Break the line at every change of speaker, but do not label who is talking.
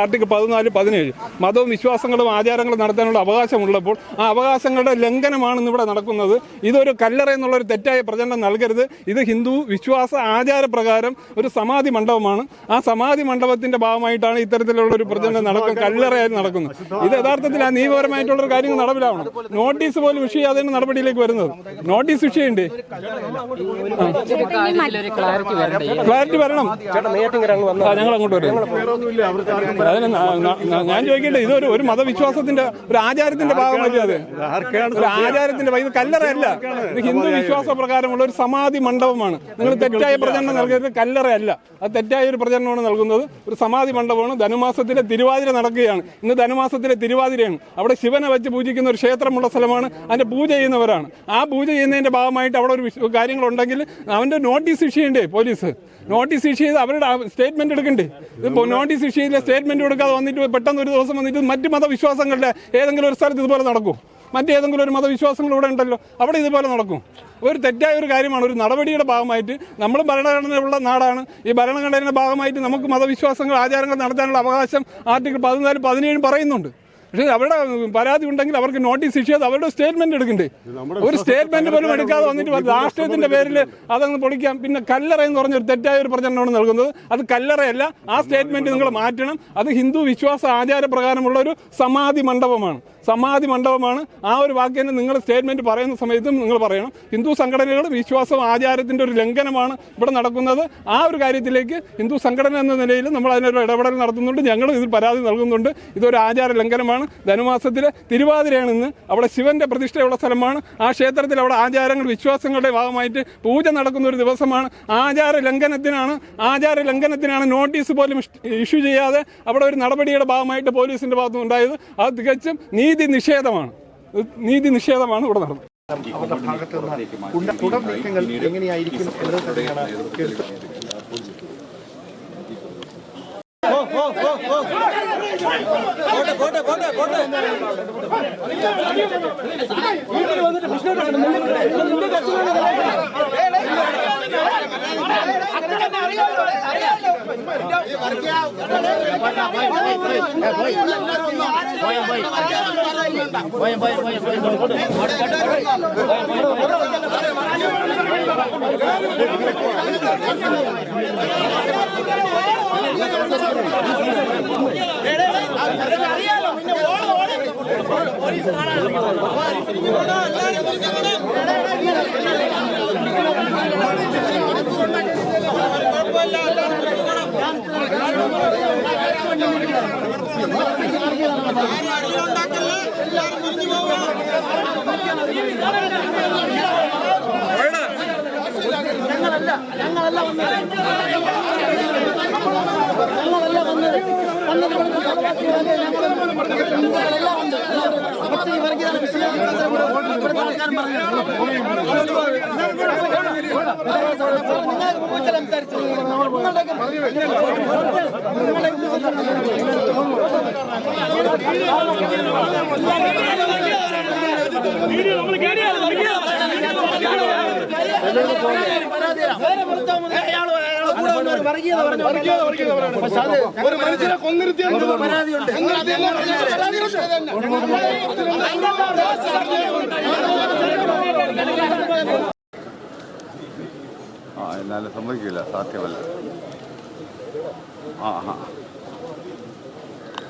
Article പതിനാല് പതിനേഴ്. മതവും വിശ്വാസങ്ങളും ആചാരങ്ങളും നടത്താനുള്ള അവകാശമുള്ളപ്പോൾ ആ അവകാശങ്ങളുടെ ലംഘനമാണ് ഇവിടെ നടക്കുന്നത്. ഇതൊരു കല്ലറ എന്നുള്ളൊരു തെറ്റായ പ്രചരണം നൽകരുത്. ഇത് ഹിന്ദു വിശ്വാസ ആചാരപ്രകാരം ഒരു സമാധി മണ്ഡപമാണ്. ആ സമാധി മണ്ഡപത്തിന്റെ ഭാഗമായിട്ടാണ് ഇത്തരത്തിലുള്ള ഒരു പ്രചരണം നടക്കുന്നത് കല്ലറയായി നടക്കുന്നത്. ഇത് യഥാർത്ഥത്തിൽ ആ നിയമപരമായിട്ടുള്ള ഒരു കാര്യങ്ങൾ നടപ്പിലാവണം. നോട്ടീസ് പോലും ഇഷ്യൂ അതിന് നടപടിയിലേക്ക് വരുന്നത്. നോട്ടീസ് ഇഷ്യൂ
കാര്യത്തിലൊരു ക്ലാരിറ്റി
വരണം. ഞങ്ങൾ അങ്ങോട്ട് വരും. അതിന് ഞാൻ ചോദിക്കട്ടെ ഇതൊരു ഒരു മതവിശ്വാസത്തിന്റെ ഒരു ആചാരത്തിന്റെ ഭാഗമല്ലേ അത്? ഒരു ആചാരത്തിന്റെ. ഇത് കല്ലറയല്ല. ഇത്? ഹിന്ദു വിശ്വാസ പ്രകാരമുള്ള ഒരു സമാധി മണ്ഡപമാണ്. നിങ്ങൾ തെറ്റായ പ്രചരണം നൽകിയത് കല്ലറയല്ല. അത് തെറ്റായ ഒരു പ്രചരണമാണ് നൽകുന്നത്. ഒരു സമാധി മണ്ഡപമാണ് ധനുമാസത്തിലെ തിരുവാതിര നടക്കുകയാണ്. ഇന്ന് ധനുമാസത്തിലെ തിരുവാതിരയാണ്. അവിടെ ശിവനെ വെച്ച് പൂജിക്കുന്ന ഒരു ക്ഷേത്രമുള്ള സ്ഥലമാണ്. അതിന്റെ പൂജ ചെയ്യുന്നവരാണ്. ആ പൂജ ചെയ്യുന്നതിന്റെ ഭാഗമായിട്ട് അവിടെ ഒരു കാര്യങ്ങളുണ്ടെങ്കിൽ അവന്റെ നോട്ടീസ് ഇഷ്യൂ ചെയ്യണ്ടേ പോലീസ്? നോട്ടീസ് ഇഷ്യൂ ചെയ്ത് അവരുടെ സ്റ്റേറ്റ്മെന്റ് എടുക്കണ്ടേ? ഇതിപ്പോ നോട്ടീസ് ഇഷ്യൂ ചെയ്ത സ്റ്റേറ്റ്മെന്റ് കൊടുക്കാതെ വന്നിട്ട് പെട്ടെന്ന് ഒരു ദിവസം വന്നിട്ട് മറ്റ് മതവിശ്വാസങ്ങളുടെ ഏതെങ്കിലും ഒരു സ്ഥലത്ത് ഇതുപോലെ നടക്കും. മറ്റേതെങ്കിലും ഒരു മതവിശ്വാസങ്ങൾ ഇവിടെ ഉണ്ടല്ലോ അവിടെ ഇതുപോലെ നടക്കും. ഒരു തെറ്റായ ഒരു കാര്യമാണ് ഒരു നടപടിയുടെ ഭാഗമായിട്ട് നമ്മൾ ഭരണഘടനയുള്ള നാടാണ്. ഈ ഭരണഘടനയുടെ ഭാഗമായിട്ട് നമുക്ക് മതവിശ്വാസങ്ങൾ ആചാരങ്ങൾ നടത്താനുള്ള അവകാശം ആർട്ടിക്കിൾ പതിനാല് പതിനേഴും പറയുന്നുണ്ട്. പക്ഷേ അവരുടെ പരാതി ഉണ്ടെങ്കിൽ അവർക്ക് നോട്ടീസ് ഇഷ്യൂ അവരുടെ സ്റ്റേറ്റ്മെന്റ് എടുക്കണ്ടേ. ഒരു സ്റ്റേറ്റ്മെന്റ് പോലും എടുക്കാതെ വന്നിട്ട് രാഷ്ട്രീയത്തിന്റെ പേരിൽ അതങ്ങ് പൊളിക്കാം. പിന്നെ കല്ലറ എന്ന് പറഞ്ഞ ഒരു തെറ്റായ ഒരു പ്രചരണമാണ് നൽകുന്നത്. അത് കല്ലറയല്ല ആ സ്റ്റേറ്റ്മെന്റ് നിങ്ങൾ മാറ്റണം. അത് ഹിന്ദു വിശ്വാസ ആചാര പ്രകാരമുള്ള ഒരു സമാധി മണ്ഡപമാണ്. സമാധി മണ്ഡപമാണ്. ആ ഒരു വാക്ക് തന്നെ നിങ്ങൾ സ്റ്റേറ്റ്മെന്റ് പറയുന്ന സമയത്തും നിങ്ങൾ പറയണം. ഹിന്ദു സംഘടനകൾ വിശ്വാസം ആചാരത്തിന്റെ ഒരു ലംഘനമാണ് ഇവിടെ നടക്കുന്നത്. ആ ഒരു കാര്യത്തിലേക്ക് ഹിന്ദു സംഘടന എന്ന നിലയിൽ നമ്മൾ അതിനൊരു ഇടപെടൽ നടത്തുന്നുണ്ട്. ഞങ്ങൾ ഇതിൽ പരാതി നൽകുന്നുണ്ട്. ഇതൊരു ആചാര ലംഘനമാണ്. ധനുമാസത്തിലെ തിരുവാതിരയാണ് ഇന്ന് അവിടെ ശിവന്റെ പ്രതിഷ്ഠയുള്ള സ്ഥലമാണ്. ആ ക്ഷേത്രത്തിൽ അവിടെ ആചാരങ്ങൾ വിശ്വാസങ്ങളുടെ ഭാഗമായിട്ട് പൂജ നടക്കുന്ന ഒരു ദിവസമാണ്. ആചാര ലംഘനത്തിനാണ് ആചാര ലംഘനത്തിനാണ് നോട്ടീസ് പോലും ഇഷ്യൂ ചെയ്യാതെ അവിടെ ഒരു നടപടിയുടെ ഭാഗമായിട്ട് പോലീസിന്റെ ഭാഗത്തു ഉണ്ടായത്. അത് തികച്ചും നീതി നിഷേധമാണ്. നീതി നിഷേധമാണ് ഇവിടെ നടന്നത്.
ഭാഗത്ത് തുടർ നീക്കങ്ങൾ എങ്ങനെയായിരിക്കും എന്നത് തന്നെയാണ് போய் போய் போய் போய் ഞങ്ങളല്ല ഞങ്ങളല്ല കേൾക്കുന്നത്
ഒരു മനുഷ്യനെ പരാതിയുണ്ട്.
ആ എന്നാലും സമ്മതിക്കില്ല സാധ്യമല്ല. ആ ആ.